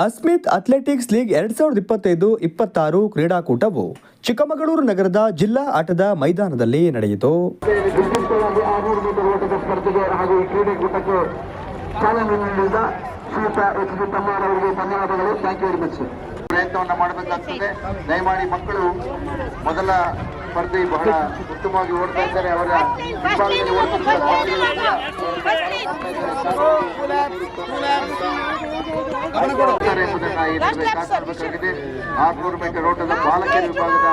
ಅಸ್ಮಿತ್ athletics league ಎರಡ್ ಸಾವಿರದ ಇಪ್ಪತ್ತೈದು ಇಪ್ಪತ್ತಾರು ಕ್ರೀಡಾಕೂಟವು ಚಿಕ್ಕಮಗಳೂರು ನಗರದ ಜಿಲ್ಲಾ ಆಟದ ಮೈದಾನದಲ್ಲಿ ನಡೆಯಿತು. ಕ್ರೀಡಾಕೂಟಕ್ಕೆ ಪ್ರಯತ್ನವನ್ನ ಮಾಡಬೇಕಾಗ್ತದೆ ದಯಮಾಡಿ ಮಕ್ಕಳು ಮೊದಲ ಸ್ಪರ್ಧೆ ಬಹಳ ಉತ್ತಮವಾಗಿ ಓಡ್ತಾ ಇದ್ದಾರೆ ಅವರ ಹಿಂಭಾಗದಲ್ಲಿ ಬಾಲಕಿಯರ ವಿಭಾಗದ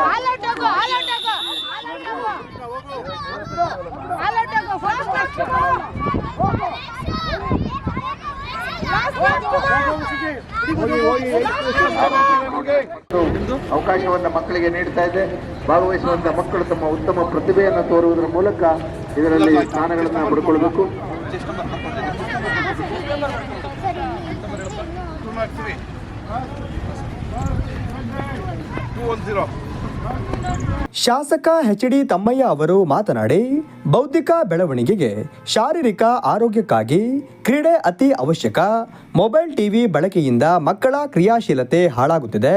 ಅವಕಾಶವನ್ನು ಮಕ್ಕಳಿಗೆ ನೀಡ್ತಾ ಇದೆ. ಭಾಗವಹಿಸುವಂತ ಮಕ್ಕಳು ತಮ್ಮ ಉತ್ತಮ ಪ್ರತಿಭೆಯನ್ನು ತೋರುವುದರ ಮೂಲಕ ಇದರಲ್ಲಿ ಸ್ಥಾನಗಳನ್ನು ಪಡ್ಕೊಳ್ಬೇಕು. ಶಾಸಕ ಎಚ್ ಡಿ ತಮ್ಮಯ್ಯ ಅವರು ಮಾತನಾಡಿ, ಬೌದ್ಧಿಕ ಬೆಳವಣಿಗೆಗೆ ಶಾರೀರಿಕ ಆರೋಗ್ಯಕ್ಕಾಗಿ ಕ್ರೀಡೆ ಅತಿ ಅವಶ್ಯಕ. ಮೊಬೈಲ್ ಟಿವಿ ಬಳಕೆಯಿಂದ ಮಕ್ಕಳ ಕ್ರಿಯಾಶೀಲತೆ ಹಾಳಾಗುತ್ತಿದೆ.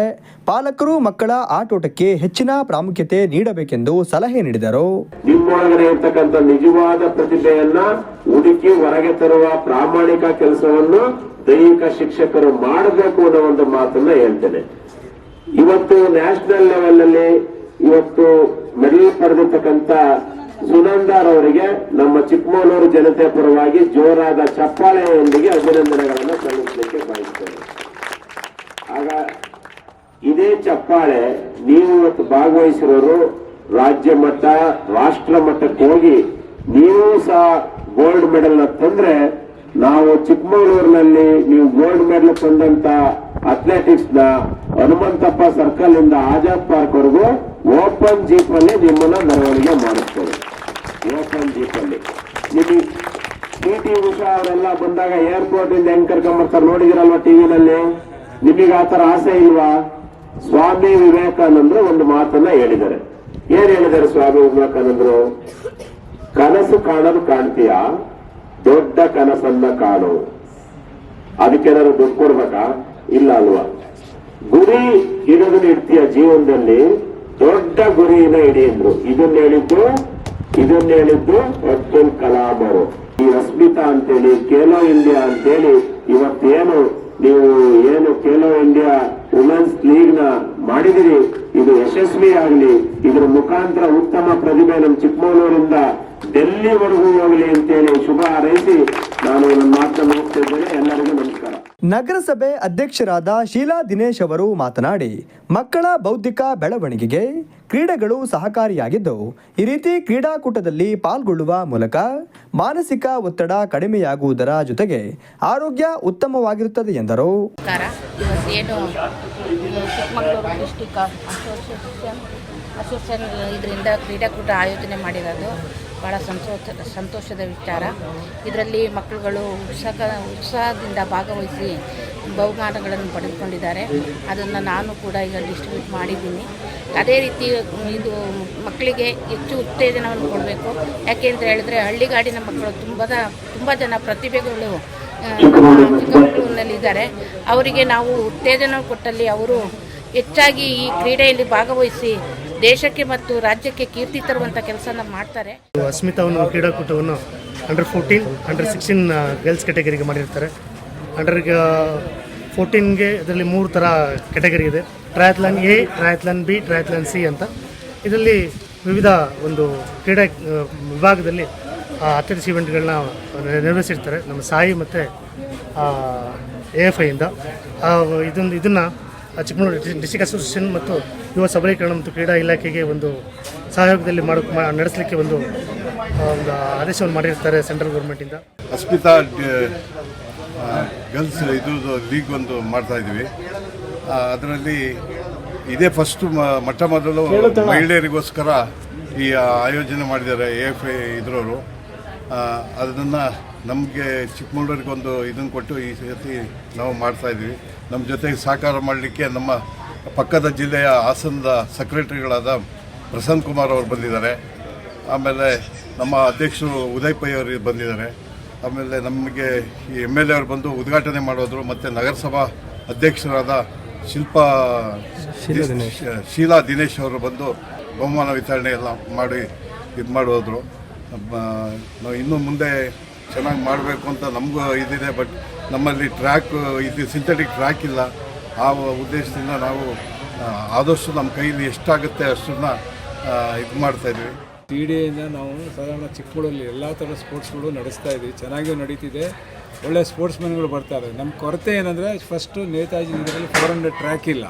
ಪಾಲಕರು ಮಕ್ಕಳ ಆಟೋಟಕ್ಕೆ ಹೆಚ್ಚಿನ ಪ್ರಾಮುಖ್ಯತೆ ನೀಡಬೇಕೆಂದು ಸಲಹೆ ನೀಡಿದರು. ನಿಮ್ಮೊಳಗಡೆ ಇರ್ತಕ್ಕಂಥ ನಿಜವಾದ ಪ್ರತಿಭೆಯನ್ನ ಹುಡುಕಿ ಹೊರಗೆ ತರುವ ಪ್ರಾಮಾಣಿಕ ಕೆಲಸವನ್ನು ದೈಹಿಕ ಶಿಕ್ಷಕರು ಮಾಡಬೇಕು ಅನ್ನೋ ಒಂದು ಮಾತನ್ನ ಹೇಳ್ತೇನೆ. ಇವತ್ತು ನ್ಯಾಷನಲ್ ಲೆವೆಲ್ ಅಲ್ಲಿ ಇವತ್ತು ಮೆಡಲ್ ಪಡೆದಿರ್ತಕ್ಕಂಥ ಸುನಂದಾರ್ ಅವರಿಗೆ ನಮ್ಮ ಚಿಕ್ಕಮಗಳೂರು ಜನತೆ ಪರವಾಗಿ ಜೋರಾದ ಚಪ್ಪಾಳೆಯೊಂದಿಗೆ ಅಭಿನಂದನೆಗಳನ್ನು ಸಲ್ಲಿಸಲಿಕ್ಕೆ ಬಯಸ್ತೇನೆ. ಆಗ ಇದೇ ಚಪ್ಪಾಳೆ ನೀವು ಇವತ್ತು ಭಾಗವಹಿಸಿರೋರು ರಾಜ್ಯ ಮಟ್ಟ, ರಾಷ್ಟ್ರ ಮಟ್ಟಕ್ಕೆ ಹೋಗಿ ನೀವು ಸಹ ಗೋಲ್ಡ್ ಮೆಡಲ್ ತಂದ್ರೆ ನಾವು ಚಿಕ್ಕಮಗಳೂರಿನಲ್ಲಿ ನೀವು ಗೋಲ್ಡ್ ಮೆಡಲ್ ತಂದಂತ ಅಥ್ಲೆಟಿಕ್ಸ್ನ ಹನುಮಂತಪ್ಪ ಸರ್ಕಲ್ ಇಂದ ಆಜಾದ್ ಪಾರ್ಕ್ ವರೆಗೂ ಓಪನ್ ಜೀಪ್ ಅಲ್ಲಿ ನಿಮ್ಮನ್ನ ಮೆರವಣಿಗೆ ಮಾಡಿಸ್ತೇವೆ. ಓಪನ್ ಜೀಪ್ ಅಲ್ಲಿ. ನಿಮಗೆ ಪಿ ಟಿ ಉಷಾ ಅವರೆಲ್ಲ ಬಂದಾಗ ಏರ್ಪೋರ್ಟ್ ಇಂದ ಹೆಂಗ್ ಕರ್ಕೊಂಬರ್ತಾರೆ ನೋಡಿದಿರಲ್ವಾ ಟಿವಿನಲ್ಲಿ ನಿಮಗೆ ಆತರ ಆಸೆ ಇಲ್ವಾ? ಸ್ವಾಮಿ ವಿವೇಕಾನಂದರು ಒಂದು ಮಾತನ್ನ ಹೇಳಿದ್ದಾರೆ. ಏನ್ ಹೇಳಿದ್ದಾರೆ ಸ್ವಾಮಿ ವಿವೇಕಾನಂದರು? ಕನಸು ಕಾಣಲು ಕಾಣ್ತೀಯ? ದೊಡ್ಡ ಕನಸನ್ನ ಕಾಣು. ಅದಕ್ಕೇನಾದ್ರು ದುಡ್ಡು ಕೊಡ್ಬೇಕಾ? ಇಲ್ಲ ಅಲ್ವಾ? ಗುರಿ ಇಡೋದನ್ನ ಇಡ್ತೀಯ ಜೀವನದಲ್ಲಿ ದೊಡ್ಡ ಗುರಿನ ಇಡಿ ಅಂದ್ರು ಇದನ್ನ ಹೇಳಿದ್ದು ಇದನ್ನ ಹೇಳಿದ್ದು ಅಬ್ದುಲ್ ಕಲಾಂ ಅವರು ಈ ಅಸ್ಮಿತಾ ಅಂತೇಳಿ ಖೇಲೋ ಇಂಡಿಯಾ ಅಂತೇಳಿ ಇವತ್ತೇನು ನೀವು ಏನು ಖೇಲೋ ಇಂಡಿಯಾ ವುಮೆನ್ಸ್ ಲೀಗ್ನ ಮಾಡಿದಿರಿ, ಇದು ಯಶಸ್ವಿ ಆಗಲಿ ಇದರ ಮುಖಾಂತರ ಉತ್ತಮ ಪ್ರತಿಭೆ ನಮ್ಮ ಚಿಕ್ಕಮಗಳೂರಿಂದ ಡೆಲ್ಲಿವರೆಗೂ ಹೋಗಲಿ ಅಂತೇಳಿ ಶುಭ ಹಾರೈಸಿ ನಾನು ನನ್ನ ಮಾತನ್ನು ಹೋಗ್ತಿದ್ದೇನೆ ಎಲ್ಲರಿಗೂ ನಮಸ್ಕಾರ. ನಗರಸಭೆ ಅಧ್ಯಕ್ಷರಾದ ಶೀಲಾ ದಿನೇಶ್ ಅವರು ಮಾತನಾಡಿ, ಮಕ್ಕಳ ಬೌದ್ಧಿಕ ಬೆಳವಣಿಗೆಗೆ ಕ್ರೀಡೆಗಳು ಸಹಕಾರಿಯಾಗಿದ್ದು, ಈ ರೀತಿ ಕ್ರೀಡಾಕೂಟದಲ್ಲಿ ಪಾಲ್ಗೊಳ್ಳುವ ಮೂಲಕ ಮಾನಸಿಕ ಒತ್ತಡ ಕಡಿಮೆಯಾಗುವುದರ ಜೊತೆಗೆ ಆರೋಗ್ಯ ಉತ್ತಮವಾಗಿರುತ್ತದೆ ಎಂದರು. ಇದರಿಂದ ಕ್ರೀಡಾಕೂಟ ಆಯೋಜನೆ ಮಾಡಿರೋದು. ಭಾಳ ಸಂತೋಷ, ಸಂತೋಷದ ವಿಚಾರ. ಇದರಲ್ಲಿ ಮಕ್ಕಳುಗಳು ಉತ್ಸಾಹ, ಉತ್ಸಾಹದಿಂದ ಭಾಗವಹಿಸಿ ಬಹುಮಾನಗಳನ್ನು ಪಡೆದುಕೊಂಡಿದ್ದಾರೆ. ಅದನ್ನು ನಾನು ಕೂಡ ಈಗ ಡಿಸ್ಟ್ರಿಬ್ಯೂಟ್ ಮಾಡಿದ್ದೀನಿ. ಅದೇ ರೀತಿ ಇದು ಮಕ್ಕಳಿಗೆ ಹೆಚ್ಚು ಉತ್ತೇಜನವನ್ನು ಕೊಡಬೇಕು. ಯಾಕೆ ಅಂತ ಹೇಳಿದ್ರೆ ಹಳ್ಳಿಗಾಡಿನ ಮಕ್ಕಳು ತುಂಬ ತುಂಬ ಜನ ಪ್ರತಿಭೆಗಳು ಚಿಕ್ಕಮಗಳೂರಿನಲ್ಲಿದ್ದಾರೆ. ಅವರಿಗೆ ನಾವು ಉತ್ತೇಜನ ಕೊಟ್ಟಲ್ಲಿ ಅವರು ಹೆಚ್ಚಾಗಿ ಈ ಕ್ರೀಡೆಯಲ್ಲಿ ಭಾಗವಹಿಸಿ ದೇಶಕ್ಕೆ ಮತ್ತು ರಾಜ್ಯಕ್ಕೆ ಕೀರ್ತಿ ತರುವಂಥ ಕೆಲಸನ ಮಾಡ್ತಾರೆ. ಅಸ್ಮಿತಾ ಒಂದು ಕ್ರೀಡಾಕೂಟವನ್ನು under fourteen under sixteen girls ಕ್ಯಾಟಗರಿಗೆ ಮಾಡಿರ್ತಾರೆ. ಅಂಡರ್ ಫೋರ್ಟೀನ್ಗೆ ಇದರಲ್ಲಿ ಮೂರು ಥರ ಕ್ಯಾಟಗರಿ ಇದೆ. Triathlon A triathlon B triathlon C ಅಂತ. ಇದರಲ್ಲಿ ವಿವಿಧ ಒಂದು ಕ್ರೀಡಾ ವಿಭಾಗದಲ್ಲಿ ಅಥ್ಲೆಟಿಕ್ಸ್ ಇವೆಂಟ್ಗಳನ್ನ ನಿರ್ವಹಿಸಿರ್ತಾರೆ. ನಮ್ಮ ಸಾಯಿ ಮತ್ತು ಎ ಎಫ್ ಐಯಿಂದ ಇದೊಂದು, ಇದನ್ನು ಚಿಕ್ಕಮಗಳೂರು ಡಿಸ್ಟಿಕ್ ಅಸೋಸಿಯೇಷನ್ ಮತ್ತು ಯುವ ಸಬಲೀಕರಣ ಮತ್ತು ಕ್ರೀಡಾ ಇಲಾಖೆಗೆ ಒಂದು ಸಹಯೋಗದಲ್ಲಿ ಮಾಡ ಮಾ- ನಡೆಸಲಿಕ್ಕೆ ಒಂದು ಒಂದು ಆದೇಶವನ್ನು ಮಾಡಿರ್ತಾರೆ ಸೆಂಟ್ರಲ್ ಗೌರ್ಮೆಂಟಿಂದ. ಅಸ್ಮಿತಾ ಗರ್ಲ್ಸ್ ಇದು ಲೀಗ್ ಒಂದು ಮಾಡ್ತಾ ಇದ್ದೀವಿ. ಅದರಲ್ಲಿ ಇದೇ ಫಸ್ಟ್ ಮೊಟ್ಟ ಮೊದಲು ಮಹಿಳೆಯರಿಗೋಸ್ಕರ ಈ ಆಯೋಜನೆ ಮಾಡಿದ್ದಾರೆ ಎ ಎಫ್ ಐ ಇದ್ರವರು. ಅದನ್ನು ನಮಗೆ ಚಿಕ್ಕಮಗಳೂರಿಗೆ ಒಂದು ಇದನ್ನು ಕೊಟ್ಟು ಈ ಸತಿ ನಾವು ಮಾಡ್ತಾ ಇದ್ದೀವಿ. ನಮ್ಮ ಜೊತೆಗೆ ಸಹಕಾರ ಮಾಡಲಿಕ್ಕೆ ನಮ್ಮ ಪಕ್ಕದ ಜಿಲ್ಲೆಯ ಹಾಸನದ ಸೆಕ್ರೆಟರಿಗಳಾದ ಪ್ರಸನ್ನ ಕುಮಾರ್ ಅವರು ಬಂದಿದ್ದಾರೆ. ಆಮೇಲೆ ನಮ್ಮ ಅಧ್ಯಕ್ಷರು ಉದಯ್ ಪೈ ಅವರು ಬಂದಿದ್ದಾರೆ. ಆಮೇಲೆ ನಮಗೆ ಈ ಎಂ ಎಲ್ ಎ ಅವರು ಬಂದು ಉದ್ಘಾಟನೆ ಮಾಡೋದ್ರು ಮತ್ತು ನಗರಸಭಾ ಅಧ್ಯಕ್ಷರಾದ ಶಿಲ್ಪಾ ಶೀಲಾ ದಿನೇಶ್. ಅವರು ಬಂದು ಬಹುಮಾನ ವಿತರಣೆ ಎಲ್ಲ ಮಾಡಿ ಇದು ಮಾಡೋದ್ರು. ನಾವು ಇನ್ನು ಮುಂದೆ ಚೆನ್ನಾಗಿ ಮಾಡಬೇಕು ಅಂತ ನಮಗೂ ಇದಿದೆ ಬಟ್ ನಮ್ಮಲ್ಲಿ ಟ್ರ್ಯಾಕ್ ಇದು ಸಿಂಥೆಟಿಕ್ ಟ್ರ್ಯಾಕ್ ಇಲ್ಲ. ಆ ಉದ್ದೇಶದಿಂದ ನಾವು ಆದಷ್ಟು ನಮ್ಮ ಕೈಯಲ್ಲಿ ಎಷ್ಟಾಗುತ್ತೆ ಅಷ್ಟನ್ನ ಇದು ಮಾಡ್ತಾಯಿದ್ವಿ ಟಿ ಯಿಂದ ನಾವು ಸಾಧಾರಣ ಚಿಕ್ಕಮಗಳಲ್ಲಿ ಎಲ್ಲ ಥರದ ಸ್ಪೋರ್ಟ್ಸ್ಗಳು ನಡೆಸ್ತಾ ಇದ್ದೀವಿ ಚೆನ್ನಾಗಿ ನಡೀತಿದೆ. ಒಳ್ಳೆ ಸ್ಪೋರ್ಟ್ಸ್ ಮೆನ್ಗಳು ಬರ್ತಾರೆ ನಮ್ಮ ಕೊರತೆ ಏನಂದರೆ ಫಸ್ಟು ನೇತಾಜಿ ಇದರಲ್ಲಿ ಫೋರ್ ಹಂಡ್ರೆಡ್ ಟ್ರ್ಯಾಕ್ ಇಲ್ಲ.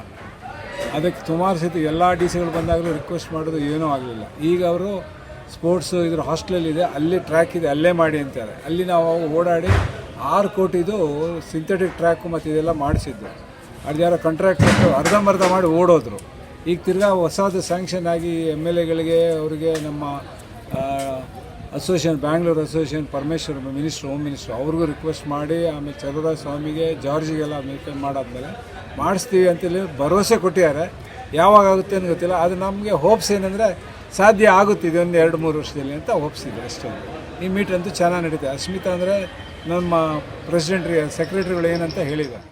ಅದಕ್ಕೆ ಸುಮಾರು ಸತಿ ಎಲ್ಲ ಡಿ ಸಿಗಳು ಬಂದಾಗಲೂ ರಿಕ್ವೆಸ್ಟ್ ಮಾಡೋದು ಏನೂ ಆಗಲಿಲ್ಲ. ಈಗ ಅವರು ಸ್ಪೋರ್ಟ್ಸ್ ಇದ್ರ ಇದೆ, ಅಲ್ಲಿ ಟ್ರ್ಯಾಕ್ ಇದೆ, ಅಲ್ಲೇ ಮಾಡಿ ಅಂತಾರೆ. ಅಲ್ಲಿ ನಾವು ಓಡಾಡಿ ಆರು ಕೋಟಿದು ಸಿಂಥೆಟಿಕ್ ಟ್ರ್ಯಾಕು ಮತ್ತು ಇದೆಲ್ಲ ಮಾಡಿಸಿದ್ದು. ಅದು ಯಾರೋ ಕಾಂಟ್ರಾಕ್ಟ್ ಅರ್ಧಂಬರ್ಧ ಮಾಡಿ ಓಡೋದ್ರು. ಈಗ ತಿರ್ಗಾ ಹೊಸದು ಸ್ಯಾಂಕ್ಷನ್ ಆಗಿ ಎಂ ಎಲ್ ಎಗಳಿಗೆ, ಅವರಿಗೆ ನಮ್ಮ association Bangalore association Parameshwar minister home minister ಅವ್ರಿಗೂ ರಿಕ್ವೆಸ್ಟ್ ಮಾಡಿ, ಆಮೇಲೆ ಚಂದ್ರರಾಜ ಸ್ವಾಮಿಗೆ, ಜಾರ್ಜಿಗೆಲ್ಲ ಮೇಕೆ ಮಾಡಾದ್ಮೇಲೆ ಮಾಡಿಸ್ತೀವಿ ಅಂತೇಳಿ ಭರವಸೆ ಕೊಟ್ಟಿದ್ದಾರೆ. ಯಾವಾಗ ಆಗುತ್ತೆ ಅಂತ ಗೊತ್ತಿಲ್ಲ. ಅದು ನಮಗೆ ಹೋಪ್ಸ್ ಏನಂದರೆ ಸಾಧ್ಯ ಆಗುತ್ತೆ ಒಂದು ಎರಡು ಮೂರು ವರ್ಷದಲ್ಲಿ ಅಂತ ಒಪ್ಪಿಸಿದ್ರು ಅಷ್ಟೇ. ಈ ಮೀಟ್ ಅಂತೂ ಚೆನ್ನಾಗಿ ನಡೀತದೆ ಅಸ್ಮಿತಾ ಅಂದರೆ ನಮ್ಮ ಪ್ರೆಸಿಡೆಂಟ್ರಿ ಸೆಕ್ರೆಟ್ರಿಗಳು ಏನಂತ ಹೇಳಿದ್ದಾರೆ